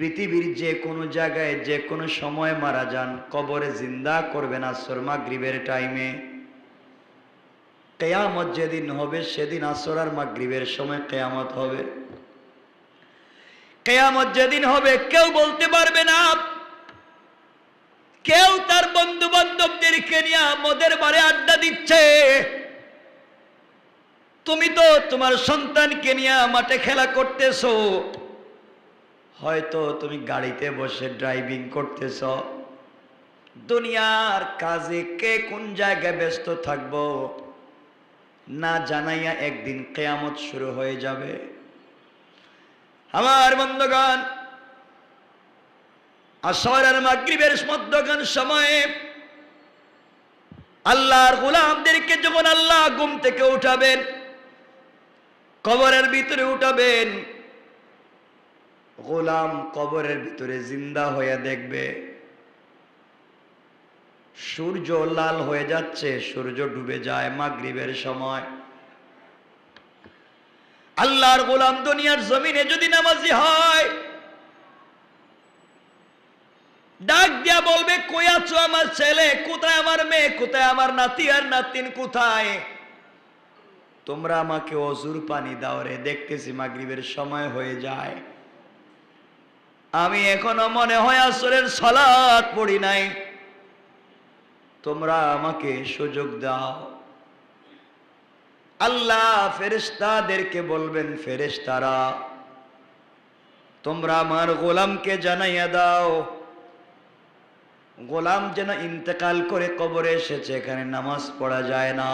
পৃথিবীর যে কোনো জায়গায়, যে কোনো সময় মারা যান, কবরে জিন্দা করবেন আসর মাগরিবের টাইমে কেয়ামত যেদিন হবে, সেদিন আসর আর মাগরিবের সময় কেয়ামত হবে। কেয়ামত যেদিন হবে, কেউ বলতে পারবে না। কেউ তার বন্ধু বান্ধবদেরকে নিয়ে বারে আড্ডা দিচ্ছে। তুমি তো তোমার সন্তানকে নিয়ে মাঠে খেলা করতেছো। হয়তো তুমি গাড়িতে বসে ড্রাইভিং করতেছ। দুনিয়ার কাজে কে কোন জায়গায় ব্যস্ত থাকব না জানাইয়া একদিন কেয়ামত শুরু হয়ে যাবে। আমার বন্ধগান আসর আর মাগরিবের মধ্যখান সময়ে আল্লাহর গোলামদেরকে যখন আল্লাহ ঘুম থেকে উঠাবেন, কবরের ভিতরে উঠাবেন গোলাম কবরের ভিতরে জিন্দা হয়ে দেখবে। সূর্য লাল হয়ে যাচ্ছে, সূর্য ডুবে যায় মাগরিবের সময়। আল্লাহর গোলাম দুনিয়ার জমিনে যদি নামাজি হয়, ডাক দিয়া বলবে, কই আছো আমার ছেলে? কোথায় আমার মেয়ে? কোথায় আমার নাতি? আর নাতিন কোথায়? তোমরা আমাকে অজুর পানি দাও রে, দেখতেছি মাগরিবের সময় হয়ে যায়। আমি এখনও মনে হয় আসরের সলাৎ পড়ি নাই। তোমরা আমাকে সুযোগ দাও। আল্লাহ ফেরেশতাদেরকে বলবেন, ফেরেশতারা, তোমরা আমার গোলামকে জানাইয়া দাও। গোলাম যেন ইন্তেকাল করে কবরে এসেছে, এখানে নামাজ পড়া যায় না।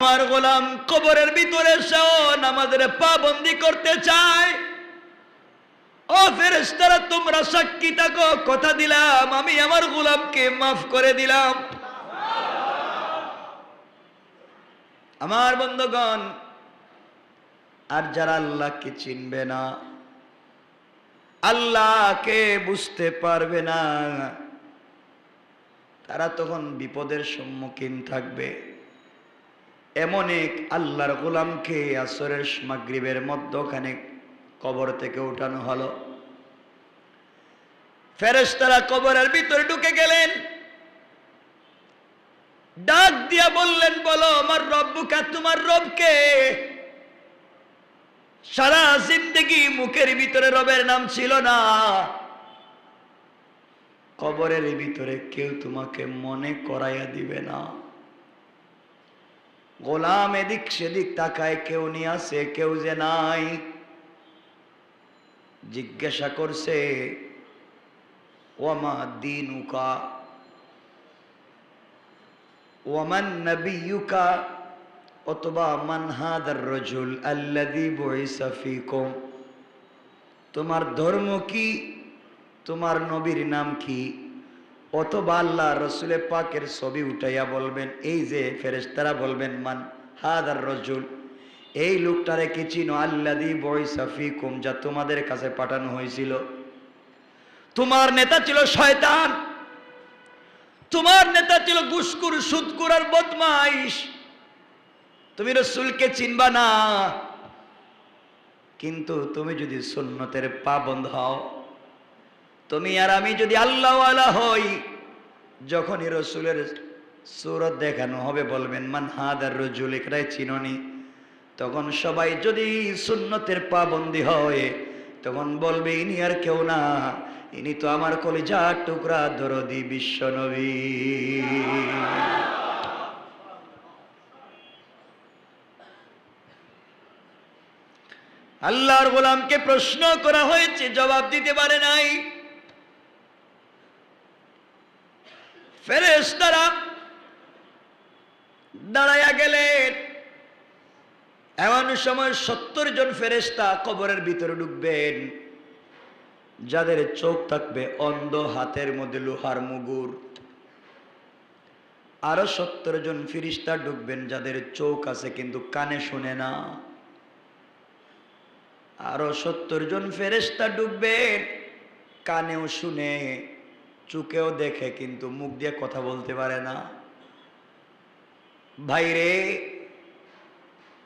আমার গোলাম কবরের ভিতরে এসেও নামাজের পাবন্দি করতে চায়। ও ফেরেশতারা, তোমরা সাক্ষী থাকো, কথা দিলাম, আমি আমার গোলামকে মাফ করে দিলাম। আমার বন্ধগণ, আর যারা আল্লাহকে চিনবে না, আল্লাহকে বুঝতে পারবে না, তারা তখন বিপদের সম্মুখীন থাকবে। এমন এক আল্লাহর গোলামকে আসরের মাগরিবের মধ্যখানে কবর থেকে উঠানো হলো। ফেরেশতারা কবরের ভিতরে ঢুকে গেলেন। ডাক দিয়া বললেন, বলো, আমার রব্বুকা, তোমার রবকে? সারা জিন্দগি মুখের ভিতরে রবের নাম ছিল না। কবরের ভিতরে কেউ তোমাকে মনে করাইয়া দিবে না। গোলাম এদিক সেদিক তাকায়, কেউ নিয়ে আসে, কেউ যে নাই। জিজ্ঞাসা করছে ওয়ামা দিনুকা, ওয়ামান নবিয়ুকা, অথবা মান হাদার রজুল আল্লাদি বইসা ফিকুম। তোমার ধর্ম কি? তোমার নবীর নাম কি? অথবা আল্লাহ রসুলের পাকের ছবি উঠাইয়া বলবেন, এই যে ফেরেশতারা বলবেন, মান হাদার রজুল, এই লোকটারে কি চিনো? আল্লাদি বইসা ফিকুম, যা তোমাদের কাছে পাঠানো হয়েছিল। তোমার নেতা ছিল শয়তান। তোমার নেতা ছিল গুসকুর, সুদকুর আর বদমাইশ। তুমি রসুলকে চিনবা না। কিন্তু তুমি যদি সুন্নতের পাবন্ধ হও, তুমি আর আমি যদি আল্লাহওয়ালা হই, যখনই রসুলের সুরত দেখানো হবে বলবেন, মান হাদার রজুল এটাই চিননি? তখন সবাই যদি সুন্নতের পাবন্দি হয়, তখন বলবে, ইনি আর কেউ না। ইনি তো আমার কলিজার টুকরা দরদি বিশ্ব নবী। আল্লাহর গোলামকে প্রশ্ন করা হয়েছে, জবাব দিতে পারে নাই। ফেরেশতারা দাঁড়াইয়া গেলেন। এমন সময় সত্তর জন ফেরেশতা কবরের ভিতরে ঢুকবেন। যাদের চোখ থাকবে অন্ধ, হাতের মধ্যে লোহার মুগুর। আরও সত্তর জন ফিরিস্তা ঢুকবেন যাদের চোখ আছে কিন্তু কানে শুনে না। আরও সত্তর জন ফেরেস্তা ঢুকবেন, কানেও শুনে চুকেও দেখে কিন্তু মুখ দিয়ে কথা বলতে পারে না। ভাইরে,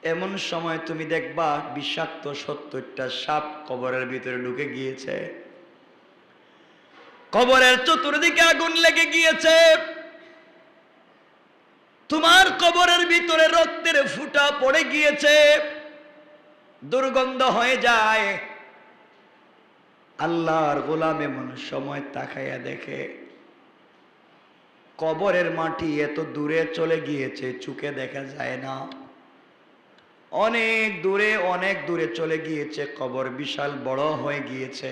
এমন সময় তুমি দেখবা বিষাক্ত সত্তরটা সাপ কবরের ভিতরে ঢুকে গিয়েছে। কবরের চতুর্দিকে আগুন লেগে গিয়েছে। তোমার কবরের ভিতরে রক্তের ফুটা পড়ে গিয়েছে। দুর্গন্ধ হয়ে যায়। আল্লাহর গোলাম এমন সময় তাকাইয়া দেখে, কবরের মাটি এত দূরে চলে গিয়েছে চুকে দেখা যায় না। অনেক দূরে অনেক দূরে চলে গিয়েছে, কবর বিশাল বড় হয়ে গিয়েছে।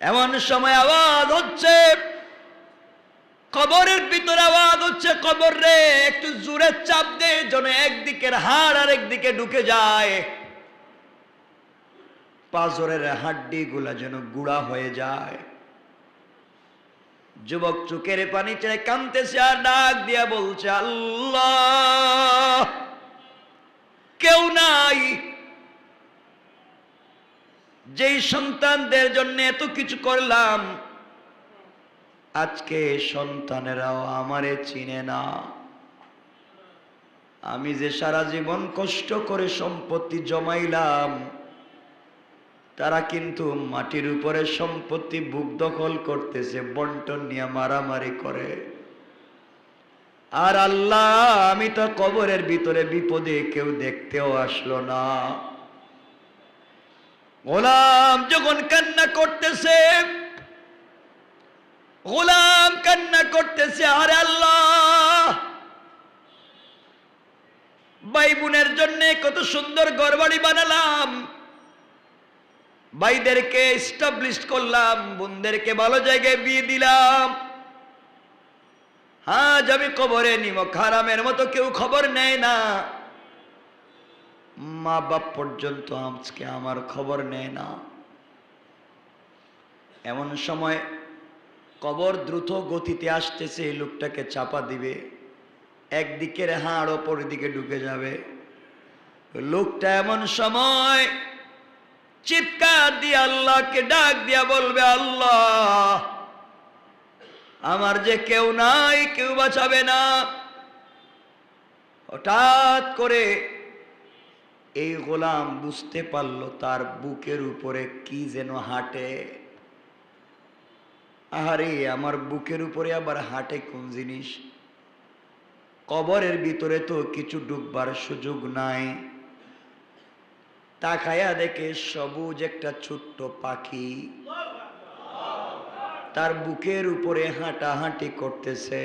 এমন সময় আওয়াজ হচ্ছে। কবরের ভিতরে আওয়াজ হচ্ছে, কবর রে, একটু জোরে চাপ দে, যেন একদিকের হাড় আর একদিকে ঢুকে যায়। পাজরের হাড্ডি গুলা যেন গুড়া হয়ে যায়। যুবক চুকের পানি ছেড়ে কানতেছে আর ডাক দিয়া বলছে, আল্লাহ কেউ নাই যেই সন্তানদের জন্য এত কিছু করলাম, আজকে সন্তানেরাও আমারে চিনে না। আমি যে সারা জীবন কষ্ট করে সম্পত্তি জমাইলাম, তারা কিন্তু মাটির উপরে সম্পত্তি বুক দখল করতেছে, বন্টন নিয়ে মারামারি করে। আর আল্লাহ, আমি তো কবরের ভিতরে বিপদে কেউ দেখতেও আসলো না। গোলাম যখন কান্না করতেছে, গোলাম কান্না করতেছে, আর আল্লাহ! ভাই বোনের জন্য কত সুন্দর গড়বাড়ি বানালাম। ভাইদেরকে এস্টাবলিশ করলাম, বোনদেরকে ভালো জায়গায় বিয়ে দিলাম। হ্যাঁ যাবি কবরে নিব খারামের মতো কেউ খবর নেয় না। মা বাপ পর্যন্ত আজকে আমার খবর নেয় না। এমন সময় কবর দ্রুত গতিতে আসতেছে, এই লোকটাকে চাপা দিবে। একদিকের হাড় অপর দিকে ঢুকে যাবে। লোকটা এমন সময় চিৎকার দিয়ে আল্লাহকে ডাক দিয়া বলবে, আল্লাহ, আমার যে কেউ নাই, কেউ বাঁচাবে না। হঠাৎ করে এই গোলাম বুঝতে পারল তার বুকের উপরে কি যেন হাঁটে। আরে আমার বুকের উপরে আবার হাঁটে কোন জিনিস? কবরের ভিতরে তো কিছু ডুববার সুযোগ নাই। তাকায়া দেখে সবুজ একটা ছোট্ট পাখি। তার বুকের উপরে হাঁটাহাঁটি করতেছে।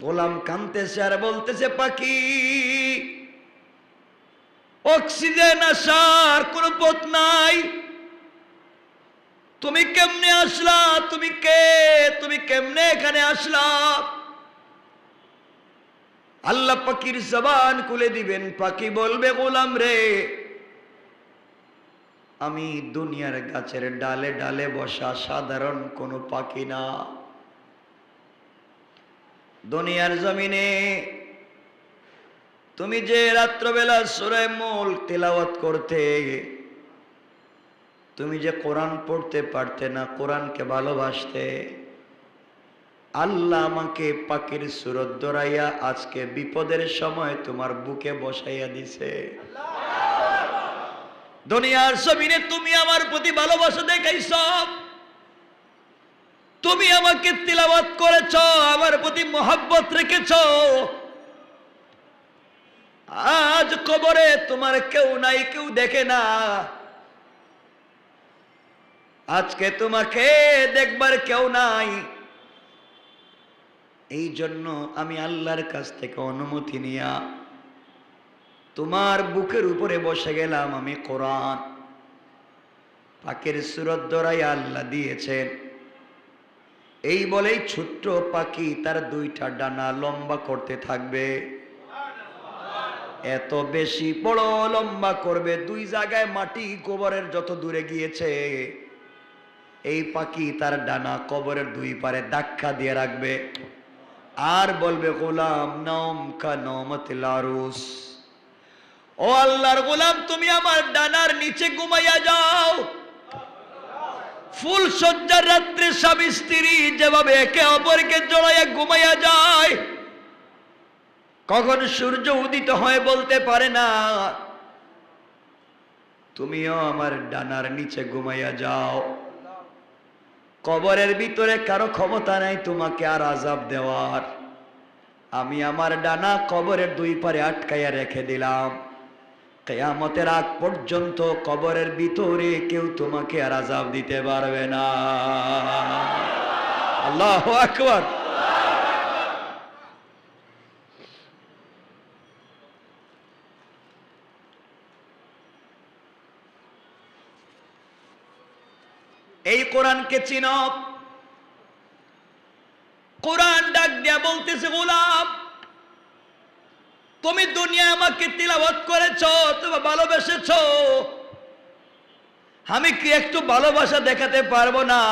গোলাম কানতেছে আর বলতেছে, পাখি অক্সিজেন আসার কোনো পথ নাই। তুমি কেমনে আসলা? তুমি কে? তুমি কেমনে এখানে আসলা? আল্লাহ পাখির জবান খুলে দিবেন। পাখি বলবে, গোলাম রে, আমি দুনিয়ার গাছের ডালে ডালে বসা সাধারণ কোনো পাখি না। দুনিয়ার জমিনে তুমি যে রাত্রবেলা সুরে মূল তেলাওয়াত করতে, তুমি যে কোরআন পড়তে পারতে না, কোরআনকে ভালোবাসতে, আল্লাহ আমাকে পাখির সুরত দরাইয়া আজকে বিপদের সময় তোমার বুকে বসাইয়া দিছে। দুনিয়ার জমিনে তুমি আমার প্রতি ভালোবাসা দেখাইছ। তুমি আমাকে তিলাবাত করেছ, আমার প্রতি মহাব্বত রেখেছ। আজ কবরে তোমার কেউ নাই, কেউ দেখে না। আজকে তোমাকে দেখবার কেউ নাই। এই জন্য আমি আল্লাহর কাছ থেকে অনুমতি নিয়া তোমার বুকের উপরে বসে গেলাম আমি কোরআন। পাখির সুরত দরাই আল্লাহ দিয়েছেন। এই বলেই ছোট্ট পাখি তার দুইটা ডানা লম্বা করতে থাকবে। এত বেশি বড় লম্বা করবে, দুই জায়গায় মাটি গোবরের যত দূরে গিয়েছে, এই পাখি তার ডানা কবরের দুই পারে ধাক্কা দিয়ে রাখবে। আর বলবে, গোলাম নম কা আরুস। ও আল্লাহর গোলাম, তুমি আমার ডানার নিচে ঘুমাইয়া যাও। ফুল সজ্জার রাত্রে স্বামী স্ত্রী যেভাবে একে অপরকে জড়াইয়া ঘুমাইয়া যায় কখন সূর্য উদিত হয় বলতে পারে না। তুমিও আমার ডানার নিচে ঘুমাইয়া যাও। কবরের ভিতরে কারও ক্ষমতা নাই তোমাকে আর আজাব দেওয়ার। আমি আমার ডানা কবরের দুই পারে আটকাইয়া রেখে দিলাম। কেয়ামতের আগ পর্যন্ত কবরের ভিতরে কেউ তোমাকে আর আজাব দিতে পারবে না। আল্লাহ আকবর। এই কোরআনকে চিন। কোরআন ডাক দিয়া বলতেছে গোলাপ তুমি দুনিয়া আমাকে তিলাবত করেছ, তুমি ভালোবেসেছ। আমি কি একটু ভালোবাসা দেখাতে পারব না?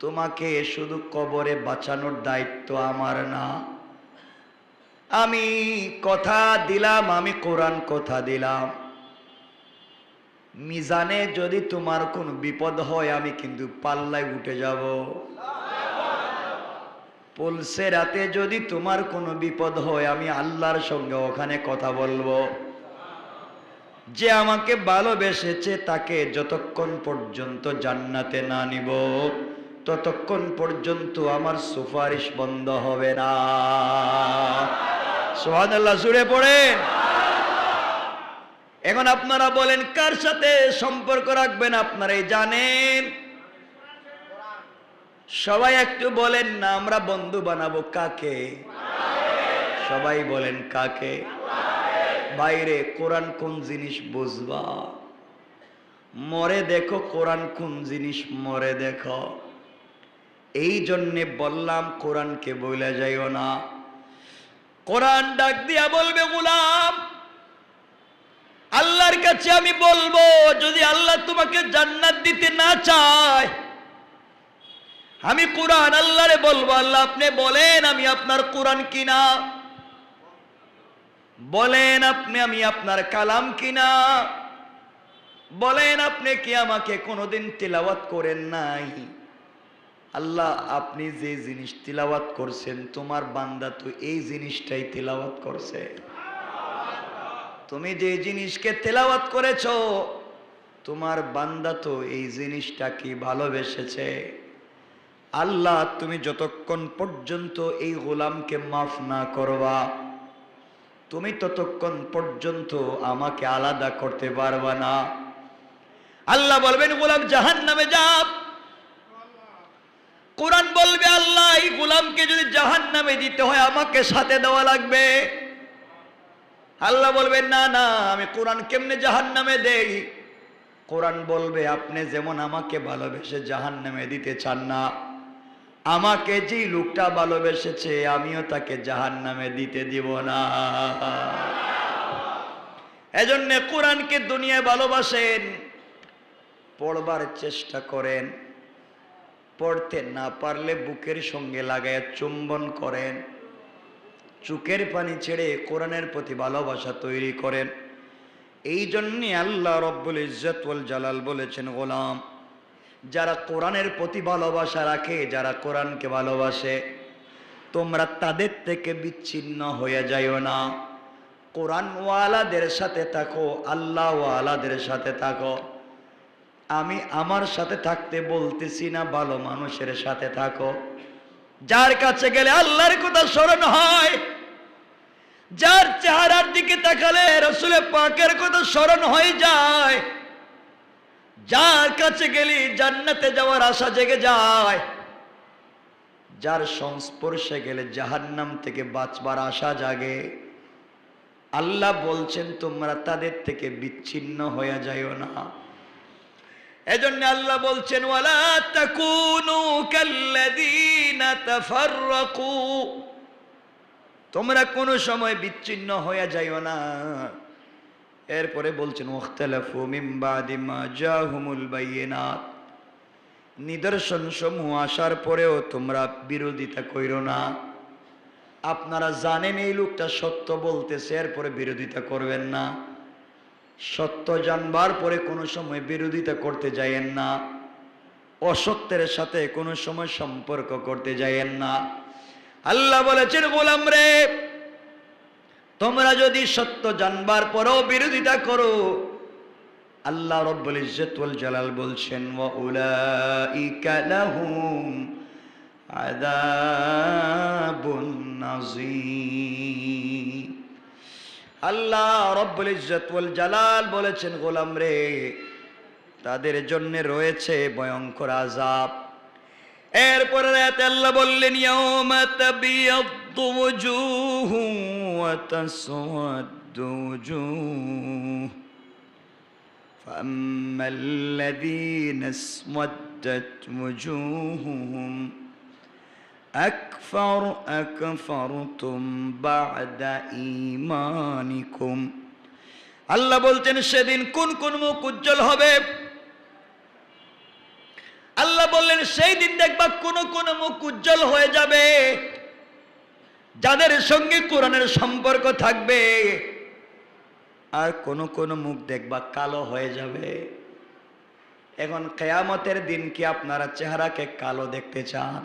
তোমাকে শুধু কবরে বাঁচানোর দায়িত্ব আমার না। আমি কথা দিলাম, আমি কোরআন কথা দিলাম। মিজানে যদি তোমার কোন বিপদ হয়, আমি কিন্তু পাল্লায় উঠে যাব। পলসে রাতে যদি তোমার কোনো বিপদ হয়, আমি আল্লাহর সঙ্গে ওখানে কথা বলব। যে আমাকে ভালোবেসেছে, তাকে যতক্ষণ পর্যন্ত জান্নাতে না নিব, ততক্ষণ পর্যন্ত আমার সুপারিশ বন্ধ হবে না। সোহান আল্লাহ জুড়ে পড়েন। এখন আপনারা বলেন, কার সাথে সম্পর্ক রাখবেন আপনারাই জানেন? সবাই একটু বলেন না, আমরা বন্ধু বানাবো কাকে? সবাই বলেন কাকে? বাইরে কোরআন কোন জিনিস বুঝবা? মরে দেখো, কোরআন কোন জিনিস মরে দেখো। এই জন্যে বললাম, কোরআনকে বলে যাইও না। কোরআন ডাক দিয়া বলবে, গোলাম আল্লাহর কাছে আমি বলব, যদি আল্লাহ তোমাকে জান্নাত দিতে না চায়, আমি কোরআন আল্লাহরে বলব, আল্লাহ আপনি বলেন আমি আপনার কোরআন কিনা? বলেন আপনি আমি আপনার কালাম কিনা? বলেন আপনি কি আমাকে কোনোদিন তিলাওয়াত করেন নাই? আল্লাহ, আপনি যে জিনিস তিলাওয়াত করছেন, তোমার বান্দা তো এই জিনিসটাই তিলাওয়াত করছে। তুমি যে জিনিসকে তেলাওয়াত করেছ, তোমার বান্দা তো এই জিনিসটা কি ভালোবেসেছে? আল্লাহ, তুমি যতক্ষণ পর্যন্ত এই গোলামকে মাফ না করবা, তুমি ততক্ষণ পর্যন্ত আমাকে আলাদা করতে পারবা না। আল্লাহ বলবেন, গোলাম জাহান নামে যাব কোরআন বলবে, আল্লাহ, এই গোলামকে যদি জাহান নামে দিতে হয়, আমাকে সাথে দেওয়া লাগবে। আল্লাহ বলবেন না না, আমি কোরআন কেমনে জাহান নামে দেই? কোরআন বলবে, আপনি যেমন আমাকে ভালোবেসে জাহান নামে দিতে চান না, আমাকে যে লোকটা ভালোবেসেছে, আমিও তাকে জাহান নামে দিতে দিব না। এজন্য কোরআনকে দুনিয়ায় ভালোবাসেন, পড়বার চেষ্টা করেন, পড়তে না পারলে বুকের সঙ্গে লাগায় চুম্বন করেন। চুকের পানি ছেড়ে কোরআনের প্রতি ভালোবাসা তৈরি করেন। এই জন্যে আল্লাহ রব্বুল ইজ্জতুল জালাল বলেছেন, গোলাম, যারা কোরআনের প্রতি ভালোবাসা রাখে, যারা কোরআনকে ভালোবাসে, তোমরা তাদের থেকে বিচ্ছিন্ন হয়ে যাইও না। কোরআনওয়ালাদের সাথে থাকো, আল্লাহওয়ালাদের সাথে থাকো। আমি আমার সাথে থাকতে বলতেছি না, ভালো মানুষের সাথে থাকো। যার কাছে গেলে আল্লাহর কথা স্মরণ হয়, যার চেহারার দিকে তাকালে রসুলের পাকের কথা স্মরণ হয়ে যায়, যার কাছে গেলি জান্নাতে যাওয়ার আশা জেগে যায়, যার সংস্পর্শে গেলে জাহান্নাম থেকে বাঁচবার আশা জাগে। আল্লাহ বলছেন, তোমরা তাদের থেকে বিচ্ছিন্ন হয়ে যাইও না। এজন্য আল্লাহ বলছেন, ওয়ালা তোমরা কোনো সময় বিচ্ছিন্ন হয়ে যাইও না। এরপরে বলছেন নিদর্শন সমূহ আসার পরেও তোমরা বিরোধিতা কইরো না। আপনারা জানেন এই লোকটা সত্য বলতেছে, এরপরে বিরোধিতা করবেন না। সত্য জানবার পরে কোনো সময় বিরোধিতা করতে যাইয়েন না। অসত্যের সাথে কোনো সময় সম্পর্ক করতে যাইয়েন না। আল্লাহ বলেছেন, গোলাম রে, তোমরা যদি সত্য জানবার পরেও বিরোধিতা করো, আল্লাহ রব্বুল ইজ্জত ওয়াল জালাল বলছেন, ওয়া উলাইকা লাহুম আযাবুন নাযীর আল্লাহ রব্বুল ইজ্জত ওয়াল জালাল বলেছেন গোলাম রে তাদের জন্য রয়েছে ভয়ঙ্কর আযাব এরপরে রাতে আল্লাহ বললেন ইয়াউমা তাবিয়াদ্দু ওয়ুজুহু ওয়া তাসওয়াদ্দু ওয়ুজুহ فأما الذين اسودت وجوههم أكفر أكفرتم بعد إيمانكم আল্লাহ বলছেন সেদিন কোন কোন মুখ উজ্জ্বল হবে আল্লাহ বললেন সেই দিন দেখবা কোন কোন মুখ উজ্জ্বল হয়ে যাবে যাদের সঙ্গে কোরআনের সম্পর্ক থাকবে আর কোন কোন মুখ দেখবা কালো হয়ে যাবে এখন কেয়ামতের দিন কি আপনারা চেহারাকে কালো দেখতে চান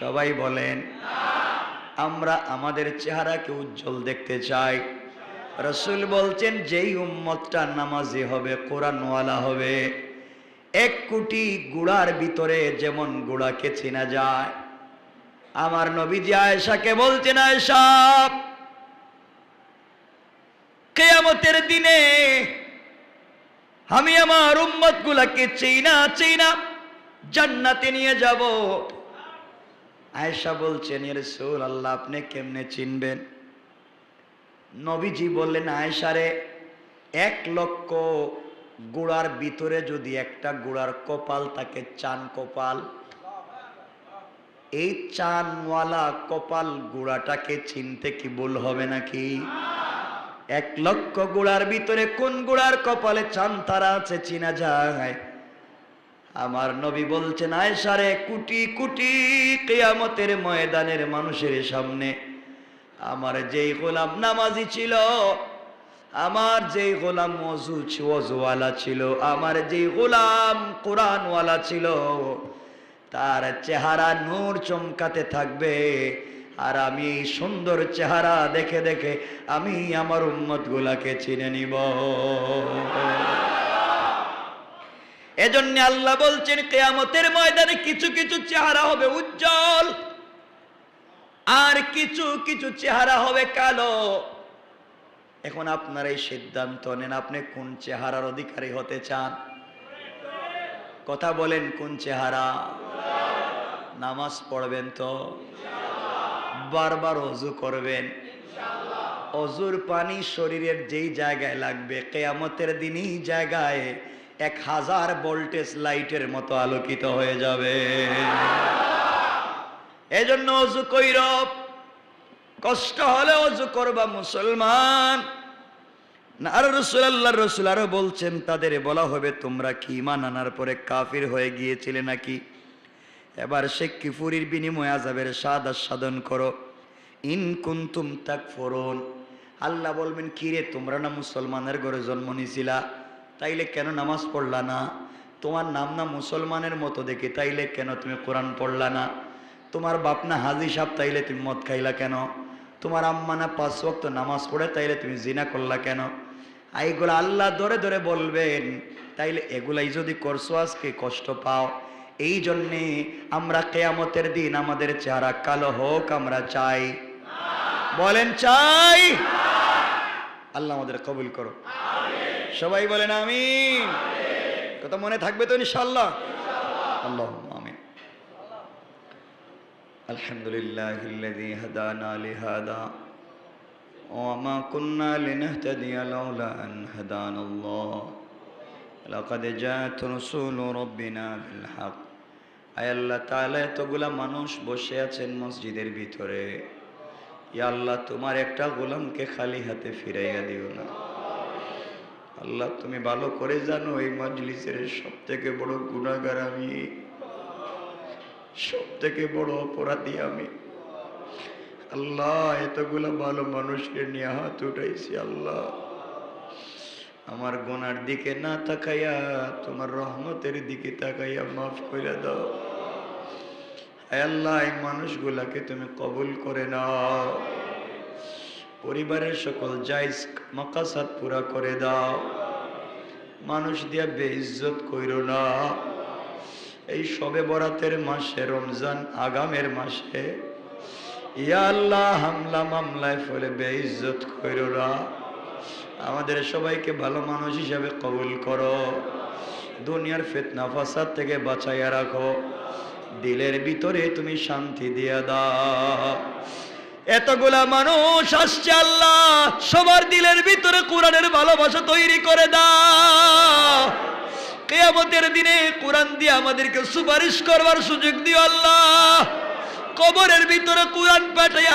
সবাই বলেন, আমরা আমাদের চেহারাকে উজ্জ্বল দেখতে চাই। রসুল বলছেন, যেই উম্মতটা নামাজি হবে, কোরআনওয়ালা হবে, এক কোটি গুড়ার ভিতরে যেমন গুড়াকে চেনা যায়। আমার নবীজি আয়েশাকে বলছেন, আয়েশা, কেয়ামতের দিনে আমি আমার উম্মত গুলাকে চেনা চেনা জান্নাতে নিয়ে যাব। আয়েশা বলছেন এর সোল আল্লাহ আপনি কেমনে চিনবেন? নবীজি বললেন আয়েশারে এক লক্ষ গোড়ার ভিতরে যদি একটা গোড়ার কপাল তাকে চান কপাল, এই চানওয়ালা কপাল গোড়াটাকে চিনতে কি ভুল হবে নাকি? এক লক্ষ গোড়ার ভিতরে কোন গোড়ার কপালে চান তারা আছে, চিনা যায়। আমার নবী বলছেন আয়সারে কুটি কুটি কেয়ামতের ময়দানের মানুষের সামনে আমার যেই গোলাম নামাজি ছিল, আমার যেই গোলাম অজু অজুওয়ালা ছিল, আমার যেই গোলাম কোরআনওয়ালা ছিল, তার চেহারা নূর চমকাতে থাকবে। আর আমি এই সুন্দর চেহারা দেখে দেখে আমি আমার উম্মত গুলাকে চিনে নিব। এজন্য আল্লাহ বলছেন, কেয়ামতের ময়দানে কিছু কিছু চেহারা হবে উজ্জ্বল। আর কিছু কিছু চেহারা হবে কালো। এখন আপনার এই সিদ্ধান্ত নেন, আপনি কোন চেহারার অধিকারী হতে চান? কথা বলেন, কোন চেহারা? নামাজ পড়বেন তো? বারবার অজু করবেন। অজুর পানি শরীরের যেই জায়গায় লাগবে, কেয়ামতের দিনই জায়গায় এক হাজার ভোল্টেজ লাইটের মতো আলোকিত হয়ে যাবে। এজন্য অজু কইর, কষ্ট হলে অজু করবা মুসলমান। আর রসুল রসুল বলছেন, তাদের বলা হবে, তোমরা কি ইমান আনার পরে কাফির হয়ে গিয়েছিলে নাকি? এবার সে কিফুরির বিনিময়ে আজাবের স্বাদ আস্বাদন করো। ইন কুন্তুম তাক ফরন আল্লাহ বলবেন কিরে তোমরা না মুসলমানের ঘরে জন্ম নিছিলা? তাইলে কেন নামাজ পড়লা না? তোমার নাম না মুসলমানের মতো দেখে তাইলে কেন তুমি কোরআন পড়লা না? তোমার বাপ না হাজি সাহ তাইলে তুমি মদ খাইলা কেন? তোমার আম্মা না পাঁচ ওয়াক্ত নামাজ পড়ে, তাইলে তুমি জিনা করলা কেন? এইগুলো আল্লাহ ধরে ধরে বলবেন। তাইলে এগুলাই যদি করছ আজকে, কষ্ট পাও। এই জন্যে আমরা কেয়ামতের দিন আমাদের চেহারা কালো হোক, আমরা চাই। বলেন চাই। আল্লাহ আমাদের কবুল করো সবাই বলেন আমি কথা মনে থাকবে তো ইনশাল্লাহ আল্লাহ আমিন আলহামদুলিল্লাহ هدانا لهذا وما كنا لنهتدي لولا أن هدانا الله لقد جاءت رسول ربنا بالحق আয় আল্লাহ তাহলে এতগুলা মানুষ বসে আছেন মসজিদের ভিতরে ইয়া আল্লাহ তোমার একটা গোলামকে খালি হাতে ফিরাইয়া দিও না আল্লাহ, তুমি ভালো করে জানো এই মজলিসের সব থেকে বড় গুণাগার আমি। সব থেকে বড় অপরাধী আমি। আল্লাহ, এতগুলো ভালো মানুষকে নিয়ে হাত উঠাইছি আল্লাহ। আমার গোনার দিকে না তাকাইয়া, তোমার রহমতের দিকে তাকাইয়া মাফ করে দাও। আল্লাহ, এই মানুষগুলাকে তুমি কবুল করে নাও। পরিবারের সকল জায়জ মাকাসাত পুরা করে দাও। মানুষ দিয়া বেইজ্জত কইরো না। এই সবে বরাতের মাসে, রমজান আগামের মাসে, ইয়া আল্লাহ, হামলা মামলায় ফলে বেইজ্জত কইরো না। আমাদের সবাইকে ভালো মানুষ হিসাবে কবুল করো। দুনিয়ার ফিতনা, ফাসাদ থেকে বাঁচাইয়া রাখো। দিলের ভিতরে তুমি শান্তি দিয়া দাও। এতগুলা মানুষ আসছে আল্লাহ, সবার দিলের ভিতরে কোরআনের ভালোবাসা তৈরি করে দাও। কেয়ামতের দিনে কোরআন দিয়ে আমাদেরকে সুপারিশ করবার সুযোগ দিও আল্লাহ। কবরের ভিতরে কোরআন পাঠাই